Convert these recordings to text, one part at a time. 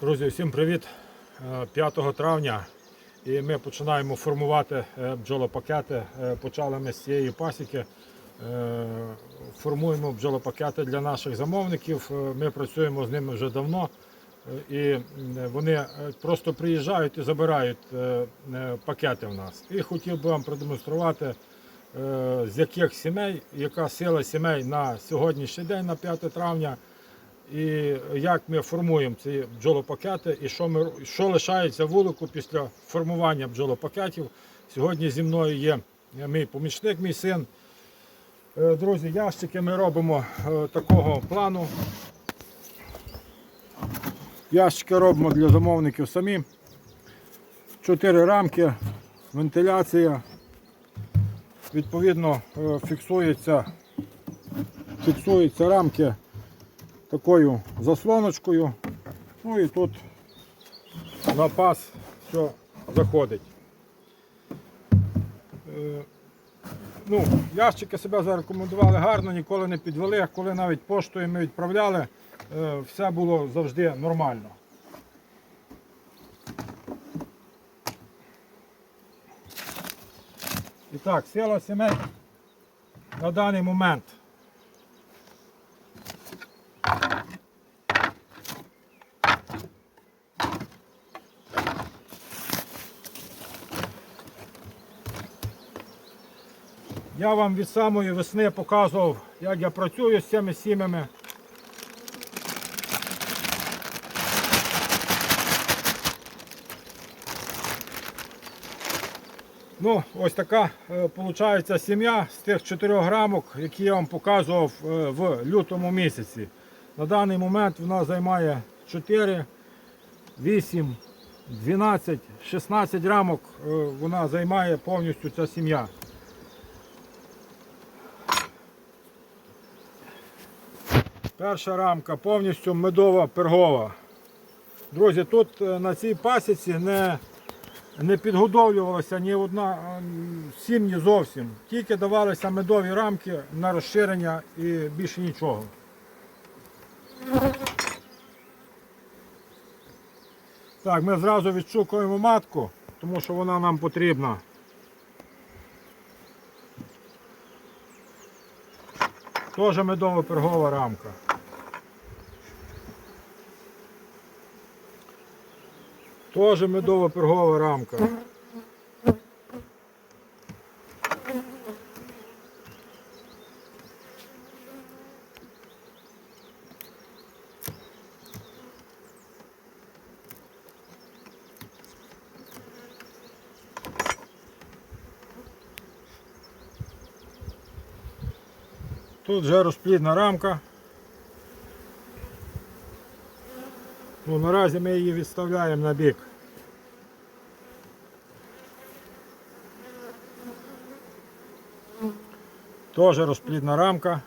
Друзі, всім привіт! Е, 5 травня і ми починаємо формувати е, бджолопакети. Е, Почали ми з цієї пасіки. Е, Формуємо бджолопакети для наших замовників. Е, Ми працюємо з ними вже давно. Е, І вони е, просто приїжджають і забирають е, е, пакети в нас. І хотів би вам продемонструвати, е, з яких сімей, яка сила сімей на сьогоднішній день, на 5 травня, і як ми формуємо ці бджолопакети, і що, ми, що лишається вулику після формування бджолопакетів. Сьогодні зі мною є мій помічник, мій син. Е, Друзі, ящики ми робимо е, такого плану. Ящики робимо для замовників самі. Чотири рамки, вентиляція. Відповідно, е, фіксується, фіксуються рамки такою заслоночкою. Ну і тут на пас все заходить. Е, Ну, ящики себе зарекомендували гарно, ніколи не підвели. Коли навіть поштою ми відправляли, е, все було завжди нормально. І так, сила сімей на даний момент. Я вам від самої весни показував, як я працюю з цими сім'ями. Ну, ось така виходить сім'я з тих чотирьох рамок, які я вам показував е, в лютому місяці. На даний момент вона займає 4, 8, 12, 16 рамок. е, Вона займає повністю ця сім'я. Перша рамка повністю медова пергова. Друзі, тут е, на цій пасіці не, не підгодовлювалася ні одна сім'ї зовсім. Тільки давалися медові рамки на розширення і більше нічого. Так, ми зразу відшукуємо матку, тому що вона нам потрібна. Теж медово пергова рамка. Теж медово пергова рамка. Тут вже розплідна рамка. Ну, наразі ми її відставляємо на бік. Теж розплідна рамка.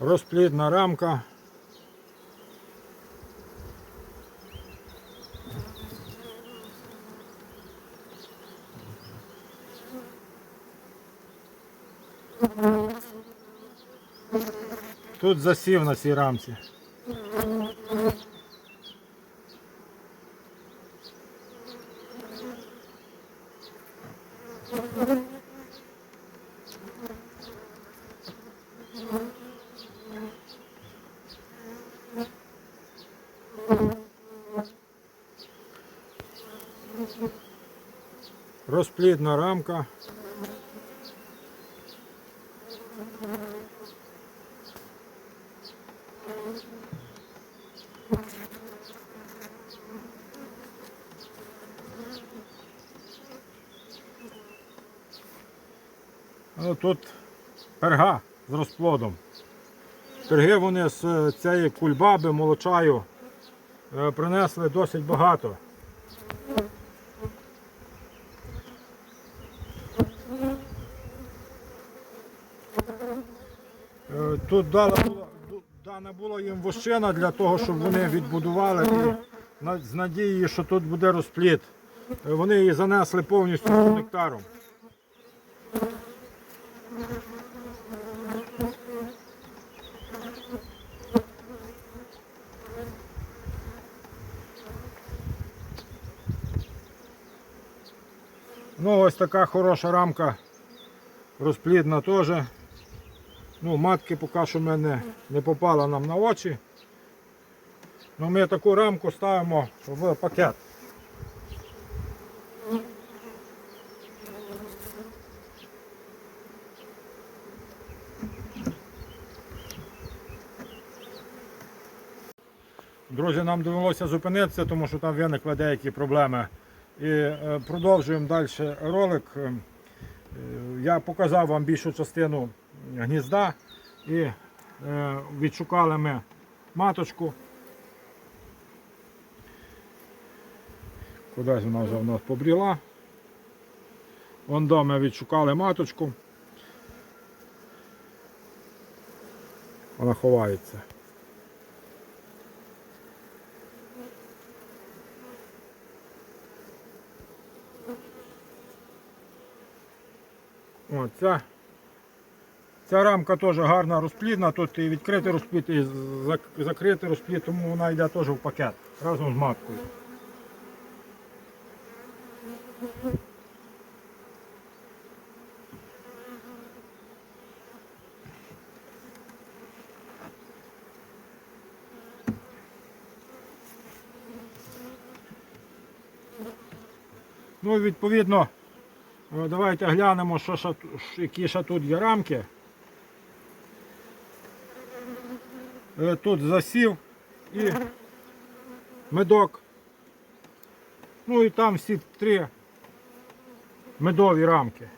Розплідна рамка. Тут засів на цій рамці. Розплідна рамка. Ну, тут перга з розплодом. Перги вони з е, цієї кульбаби молочаю е, принесли досить багато. Е, Тут дала була, дана була їм вощина для того, щоб вони відбудували і з надією, що тут буде розпліт. Е, Вони її занесли повністю з нектаром. Ну, ось така хороша рамка розплідна теж. Ну, матки поки що в мене не попала нам на очі. Ну, ми таку рамку ставимо в пакет. Друзі, нам довелося зупинитися, тому що там виникли деякі проблеми. І е, продовжуємо далі ролик. Е, Я показав вам більшу частину гнізда і е, відшукали ми маточку. Кудись вона вже в нас побріла. Вон до ми відшукали маточку. Вона ховається. О, ця, ця рамка теж гарна розплідна, тут і відкритий розплід, і закритий розплід, тому вона йде теж в пакет разом з маткою. Ну, відповідно, Давайте глянемо, що, ще які ще тут є рамки. Е, Тут засів і медок. Ну і там всі три медові рамки.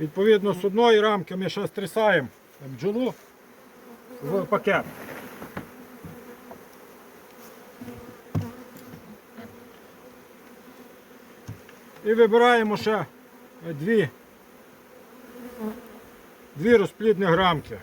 Відповідно, з одної рамки ми ще стрісаємо бджолу в пакет. І вибираємо ще дві, дві розплідні грамки.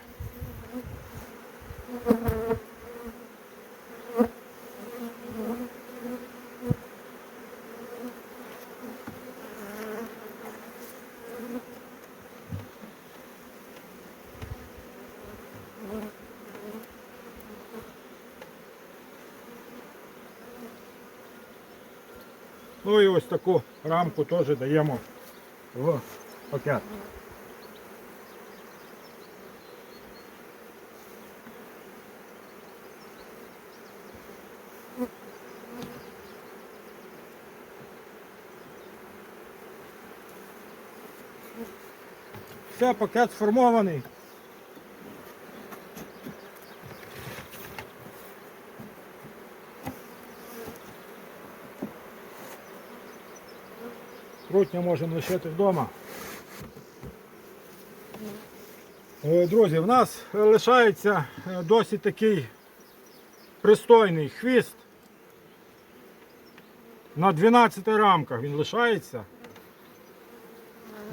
Ну і ось таку рамку теж даємо в пакет. Все, пакет сформований. Крутня можемо лишити вдома. Е, Друзі, в нас е, лишається е, досить такий пристойний хвіст. На 12 рамках він лишається.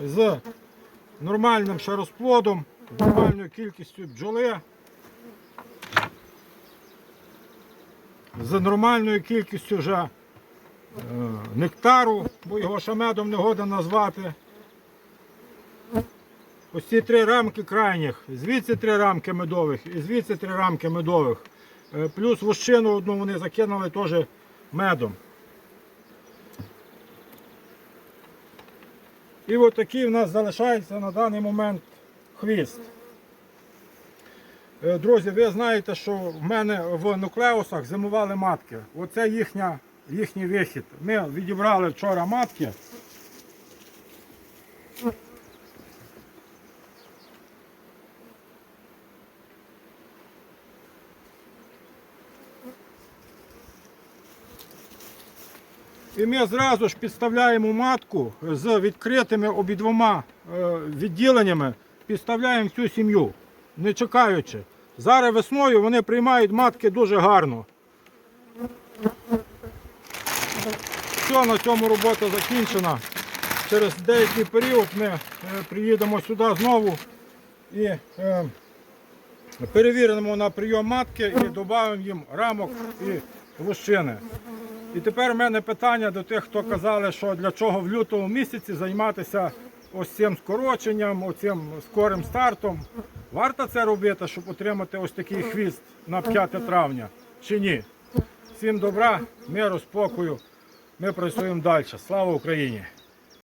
З нормальним ще розплодом, з нормальною кількістю бджоли. З нормальною кількістю вже нектару, бо його ще медом не года назвати. Ось ці три рамки крайніх, звідси три рамки медових і звідси три рамки медових. Е, Плюс вощину одну вони закинули теж медом. І от такий в нас залишається на даний момент хвіст. Е, Друзі, ви знаєте, що в мене в нуклеусах зимували матки. Оце їхня, їхній вихід. Ми відібрали вчора матки. І ми зразу ж підставляємо матку з відкритими обидвома е, відділеннями, підставляємо всю сім'ю, не чекаючи. Зараз весною вони приймають матки дуже гарно. Все, на цьому робота закінчена. через деякий період ми е, приїдемо сюди знову і е, перевіримо на прийом матки і додамо їм рамок і лущини. І тепер в мене питання до тих, хто казали, що для чого в лютому місяці займатися ось цим скороченням, оцим скорим стартом. Варто це робити, щоб отримати ось такий хвіст на 5 травня чи ні? Всім добра, миру, спокою. Ми працюємо далі. Слава Україні!